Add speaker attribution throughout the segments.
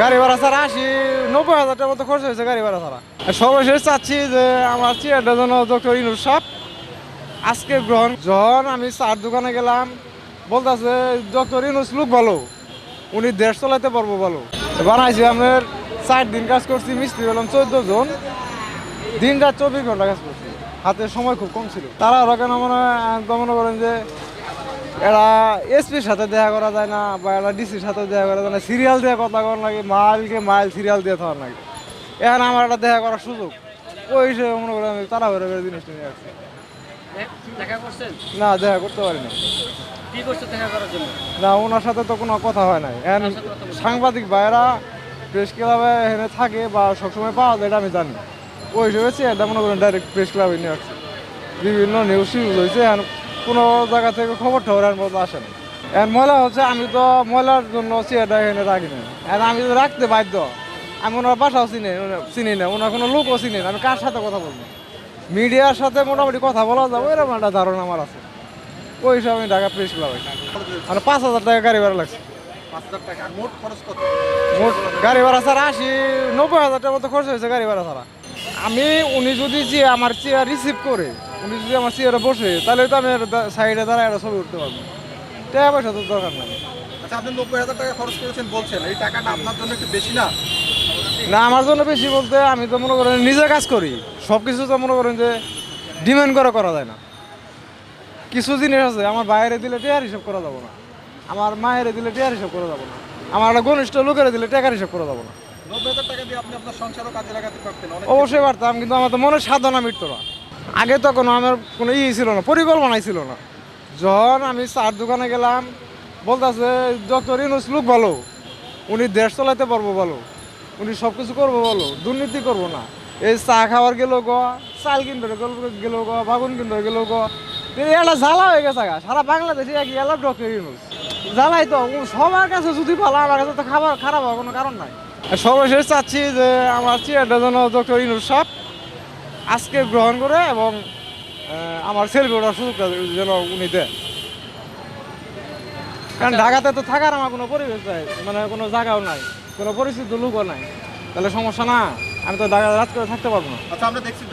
Speaker 1: গাড়ি ভাড়া ছাড়া আশি, নব্বই হাজার টাকার মতো খরচ হয়েছে গাড়ি ভাড়া ছাড়া। সর্বশেষ চাচ্ছি যে আমার চেয়ারটা যেন ডক্টর ইনুর সাপ আজকে গ্রহণ যখন আমি চার দোকানে গেলাম, বলতেছে ডক্টর ইনুস লোক ভালো। উনি দেশ চালাতে পারব ভালো। বানাইছি আমার চার দিন কাজ করছি, মিস্ত্রি হলাম চোদ্দ জন। দিন রাত চব্বিশ ঘণ্টা কাজ করছি। হাতে সময় খুব কম ছিল। তারা ওরা কেন মনে হয় মনে করেন যে এরা এসপির সাথে দেখা করা যায় না বা এরা ডিসির সাথে দেখা করা যায় না। সিরিয়াল দিয়ে কথা করার লাগে মাইলকে মাইল সিরিয়াল দিয়ে থাকার লাগে। এখন আমার একটা দেখা করার সুযোগ। ওই হিসেবে মনে করেন আমি তারা করে জিনিসটা নিয়ে আসছি। না দেখা করতে পারি না ওনার সাথে তো কোনো কথা হয় নাই।
Speaker 2: কার
Speaker 1: সাংবাদিক ভাইরা প্রেস ক্লাবে এখানে থাকে বা সবসময় পাওয়া যায় এটা আমি জানি। ওই হিসেবে চেয়ারটা মনে করেন ডাইরেক্ট প্রেস ক্লাবে নিয়ে আসছে। বিভিন্ন নিউজ হয়েছে এখন কোনো জায়গা থেকে খবর টবর এর মতো আসে না। এখন ময়লা হচ্ছে আমি তো ময়লার জন্য চেয়ারটা এখানে রাখি না। এখন আমি তো রাখতে বাধ্য। আমি ওনার বাসাও চিনি চিনি না ওনার কোনো লোকও চিনি না আমি কার সাথে কথা বলব? মিডিয়ার সাথে মোটামুটি কথা বলা যাবে এরকম একটা ধারণা আমার আছে। ওই হিসাবে আমি ঢাকা প্রেস ক্লাবে। মানে পাঁচ হাজার টাকা গাড়ি ভাড়া লাগছে।
Speaker 3: আর মোট
Speaker 1: গাড়ি ভাড়া ছাড়া আশি নব্বই হাজার টাকার মতো খরচ হয়েছে গাড়ি ভাড়া ছাড়া। আমি উনি যদি যে আমার চেয়ার রিসিভ করে উনি যদি আমার চেয়ারে বসে তাহলে তো আমি সাইডে দাঁড়ায় একটা ছবি উঠতে পারব। টাকা পয়সা তো দরকার নাই।
Speaker 3: আচ্ছা আপনি নব্বই হাজার টাকা খরচ করেছেন বলছেন এই টাকাটা আপনার জন্য একটু বেশি না?
Speaker 1: না আমার জন্য বেশি বলতে আমি তো মনে করেন নিজে কাজ করি। সব কিছু তো মনে করেন যে ডিমান্ড করে করা যায় না। কিছু জিনিস আছে আমার বাইরে দিলে টেয়ার হিসাব করা যাব না। আমার মায়ের দিলে টেয়ার হিসাব করা যাব না। আমার একটা ঘনিষ্ঠ লোকের দিলে টাকার হিসাব করা যাব না। অবশ্যই পারতাম কিন্তু আমার তো মনের সাধনা মিটতো না। আগে তো কোনো আমার কোনো ই ছিল না, পরিকল্পনাই ছিল না। যখন আমি চার দোকানে গেলাম, বলতেছে ডক্টর ইনুস লোক ভালো। উনি দেশ চলাইতে পারব ভালো। উনি সব কিছু করব ভালো। দুর্নীতি করব না। এই চা খাওয়ার গেল গ, চাল কিনবে গেল গ বাগুন কিনবে গেল গ। এটা জ্বালা হয়ে গেছে গা। সারা বাংলাদেশে এক এলাম ডক্টর ইনুস জ্বালাই তো সবার কাছে যদি ভালো, আমার কাছে তো খাবার, খারাপ হওয়ার কোনো কারণ নাই। সর্বশেষ চাচ্ছি যে, আমার চেয়ারটা যেন ডক্টর ইনুস সাহেব আজকে গ্রহণ করে এবং আমার সেলফি ওঠার সুযোগটা যেন উনি দেন কারণ ঢাকাতে তো থাকার আমার কোনো পরিবেশ নাই মানে কোনো জায়গাও নাই কোনো পরিচিত লোকও নাই। তাহলে সমস্যা না আমি তো ঢাকা রাত করে থাকতে পারব না।
Speaker 3: আচ্ছা আমরা দেখছি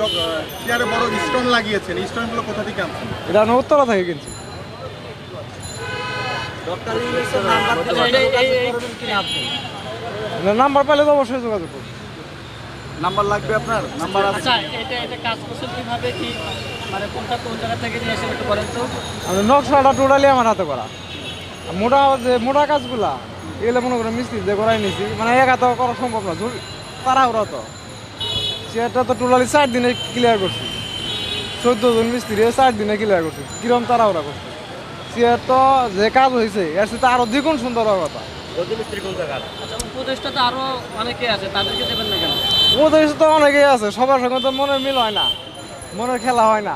Speaker 3: চেয়ারে বড় স্টোন লাগিয়েছেন স্টোনগুলো কোথা থেকে আনছেন?
Speaker 1: এটা আমি উত্তরা থেকে কিনছি।
Speaker 2: এই- এই- এই-
Speaker 1: নাম্বার পেলে তো অবশ্যই যোগাযোগ করব।
Speaker 3: নাম্বার লাগবে আপনার? নাম্বার
Speaker 2: আচ্ছা এটা এটা কাজ করছেন কীভাবে কি মানে কোনটা কোন জায়গা থেকে নিয়ে এসে একটু বলেন তো।
Speaker 1: আমি নকশাটা টোটালি আমার হাতে করা। মোটা যে মোটা কাজগুলা এগুলো মনে করেন মিস্ত্রি দিয়ে করাই নিছি। মানে একা তো করা সম্ভব না ওরা তো। সেটা তো টোটালি চার দিনে ক্লিয়ার করছি। চোদ্দ জন মিস্ত্রি চার দিনে ক্লিয়ার করছি। কিরম তারা ওরা করছে? সে তো যে কাজ হয়েছে এর সাথে আরও দ্বিগুণ সুন্দর হওয়ার কথা।
Speaker 2: আচ্ছা উপদেশটা তো আরও অনেকে আছে তাদেরকে দেবেন না কেন?
Speaker 1: ওদের তো অনেকেই আছে সবার সঙ্গে তো মনের মিল হয় না মনের খেলা হয় না।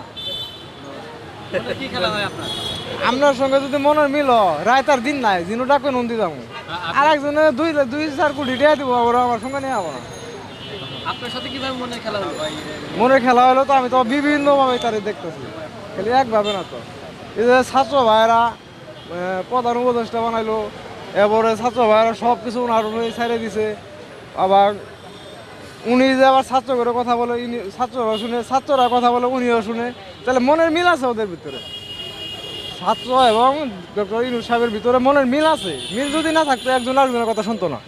Speaker 2: কি খেলা হয় আপনার?
Speaker 1: আপনার সঙ্গে যদি মনের মিল রায় তার দিন নাই জিনু ডাকবে নন্দী যাব। আর একজনে দুই দুই চার কোটি টাকা দিব ওরা আমার সঙ্গে নিয়ে যাব না।
Speaker 2: আপনার সাথে কীভাবে মনে খেলা হলো
Speaker 1: মনের খেলা হলো তো আমি তো বিভিন্নভাবে তারে দেখতেছি। খালি একভাবে না তো। এই যে ছাত্র ভাইয়েরা আহ, প্রধান উপদেষ্টা বানাইলো এবারে ছাত্র ভাইয়েরা সব কিছু ওনার ছেড়ে দিছে। আবার উনি যে আবার ছাত্র করে কথা বলে, ইনি ছাত্ররা শুনে, ছাত্ররা কথা বলে, উনিও শুনে। তাহলে মনের মিল আছে ওদের ভিতরে? ছাত্র এবং ডক্টর ইনুর সাহেবের ভিতরে মনের মিল আছে? মিল যদি না থাকতো একজন আরেকজনের কথা শুনতো না।